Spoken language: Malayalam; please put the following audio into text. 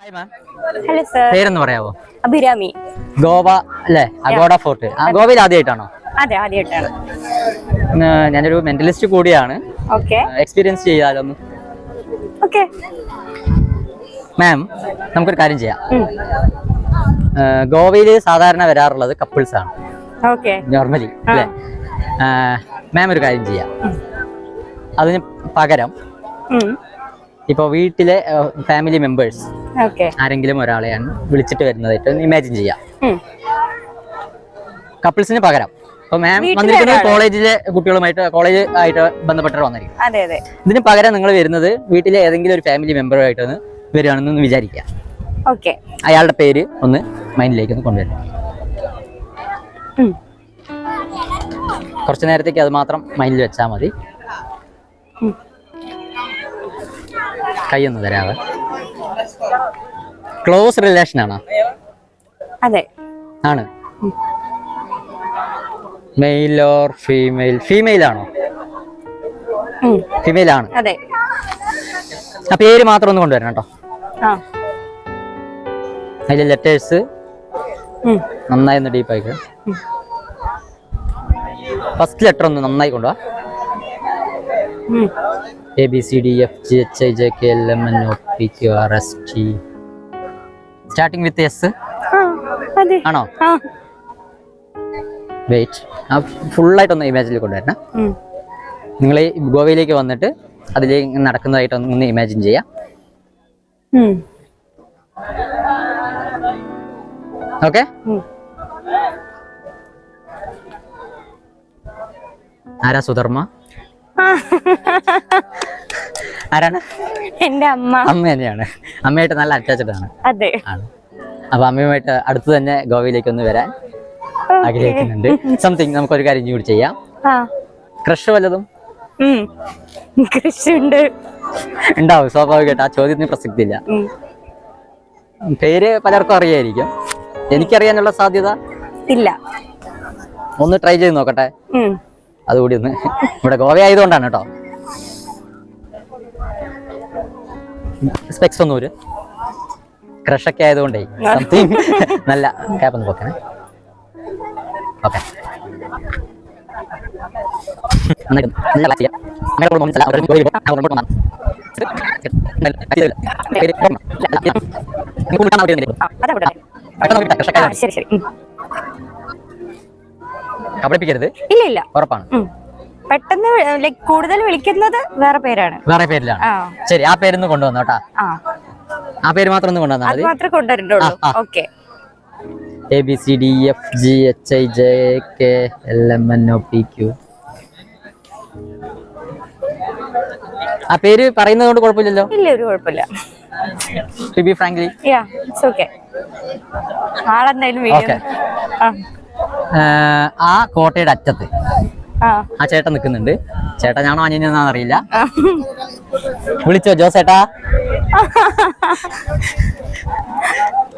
ഹായ് മാം ഹലോ സർ പേരൊന്ന് പറയാവോ? അഭിരാമി. ഗോവ അല്ലേ? അഗോഡ ഫോർട്ട്. ഗോവയിൽ ആദ്യമായിട്ടാണോ? അതെ ആദ്യമായിട്ടാണ്. ഞാനൊരു മെന്റലിസ്റ്റ് കൂടിയാണ്. ഓക്കെ എക്സ്പീരിയൻസ് ചെയ്യാലൊന്ന് ഓക്കെ മാം നമുക്കൊരു കാര്യം ചെയ്യാം. ഗോവയിൽ സാധാരണ വരാറുള്ളത് കപ്പിൾസ് ആണ്. ഓക്കെ നോർമലി അല്ലേ? മാം ഒരു കാര്യം ചെയ്യാം. അതിന് പകരം ഇപ്പോൾ വീട്ടിലെ ഫാമിലി മെമ്പേഴ്സ് ആരെങ്കിലും ഒരാളെയാണ് വിളിച്ചിട്ട് വരുന്നതായിട്ട് ഇമാജിൻ ചെയ്യാം. കപ്പിൾസിന് പകരം. അപ്പോൾ മാം വന്നിരിക്കുന്നത് കോളേജിലെ കുട്ടികളുമായിട്ട് കോളേജ് ആയിട്ട് ബന്ധപ്പെട്ടിട്ട് വന്നിരിക്കും അതെ അതെ. ഇതിന് പകരം നിങ്ങൾ വരുന്നത് വീട്ടിലെ ഏതെങ്കിലും ഒരു ഫാമിലി മെമ്പറുമായിട്ടൊന്ന് വരികയാണെന്ന് വിചാരിക്കുക. ഓക്കെ. അയാളുടെ പേര് ഒന്ന് മൈൻഡിലേക്ക് ഒന്ന് കൊണ്ടുവരണം കുറച്ച് നേരത്തേക്ക് അത് മാത്രം മൈൻഡിൽ വെച്ചാൽ മതി. ഉം. കൈ ഒന്ന് തരാവേ. ക്ലോസ് റിലേഷൻ ആണോ? അതെ. ആണ്. മെയിൽ ഓർ ഫീമെയിൽ ഫീമെയിൽ ആണോ. ഫീമെയിൽ ആണ്. അതെ. ആ പേര് മാത്രം ഒന്ന് കൊണ്ടുവരണം കേട്ടോ. അതിലെ ലെറ്റേഴ്സ്. നന്നായി ഒന്ന് ഡീപ്പ് ആയിക്കോ. ഫസ്റ്റ് ലെറ്റർ ഒന്ന് നന്നായി കൊണ്ടുവാ. ഉം. A B C D F G H I J K L M N O P Q R S T starting with S ആണോ? വെയിറ്റ് ആ ഫുള്ളായിട്ടൊന്ന് ഇമാജിനിൽ കൊണ്ടുവരണം. നിങ്ങൾ ഗോവയിലേക്ക് വന്നിട്ട് അതിലേക്ക് നടക്കുന്നതായിട്ട് ഒന്ന് ഇമാജിൻ ചെയ്യാം. ഓക്കെ ആരാ സുധർമ്മ. ആരാണ്? എന്റെ അമ്മ. അമ്മ തന്നെയാണ്. അമ്മയായിട്ട് നല്ല അറ്റാച്ച്ഡ് ആണ്. അതെ. ആണ്. അപ്പൊ അമ്മയുമായിട്ട് അടുത്ത് തന്നെ ഗോവയിലേക്ക് ഒന്ന് വരാൻ ആഗ്രഹിക്കുന്നുണ്ട്. സംതിങ് നമുക്കൊരു കാര്യം കൂടി ചെയ്യാം. ക്രഷ് വല്ലതും. കൃഷിയുണ്ട്. ഉണ്ടാവും സ്വാഭാവികമായിട്ട്. ആ ചോദ്യത്തിന് പ്രസക്തി ഇല്ല പേര് പലർക്കും അറിയായിരിക്കും. എനിക്കറിയാനുള്ള സാധ്യത? ഇല്ല. ഒന്ന് ട്രൈ ചെയ്ത് നോക്കട്ടെ. അതുകൂടി ഒന്ന് ഇവിടെ ഗോവ ആയതുകൊണ്ടാണ് കേട്ടോ. സ്പെക്സ് ഒന്നൂര് ക്രഷൊക്കെ ആയതുകൊണ്ടേ സംതിങ് നല്ല ക്യാപ് ഒന്ന് പോക്കണേ ഓക്കെ. ശരി ശരി. കബളിപ്പിക്കരുത് ഇല്ല ഇല്ല. ഉറപ്പാണ്. പെട്ടെന്ന് ലൈക് കൂടുതൽ വിളിക്കുന്നത് വേറെ പേരാണ്. വേറെ പേരിലാണ്. ശരി ആ പേരൊന്ന് കൊണ്ടുവന്നോട്ടാ ആ. പേര് മാത്രം ഒന്ന് കൊണ്ടുവന്നാൽ മതി. മാത്രമേ കൊണ്ടുവരണ്ടുള്ളൂ. Okay. A B C D F G H I J K L M N O P Q ആ പേര് പറയുന്നത് കൊണ്ട് കുഴപ്പമില്ലല്ലോ? ഇല്ല ഒരു കുഴപ്പമില്ല. To be frankly yeah it's okay ആളെന്തായാലും video. ആ കോട്ടയുടെ അറ്റത്ത്. ആ. ചേട്ടൻ നിൽക്കുന്നുണ്ട്. ചേട്ടൻ ഞാനോ അനിയനാണെന്ന് അറിയില്ല. വിളിച്ചോ ജോസേട്ടാ?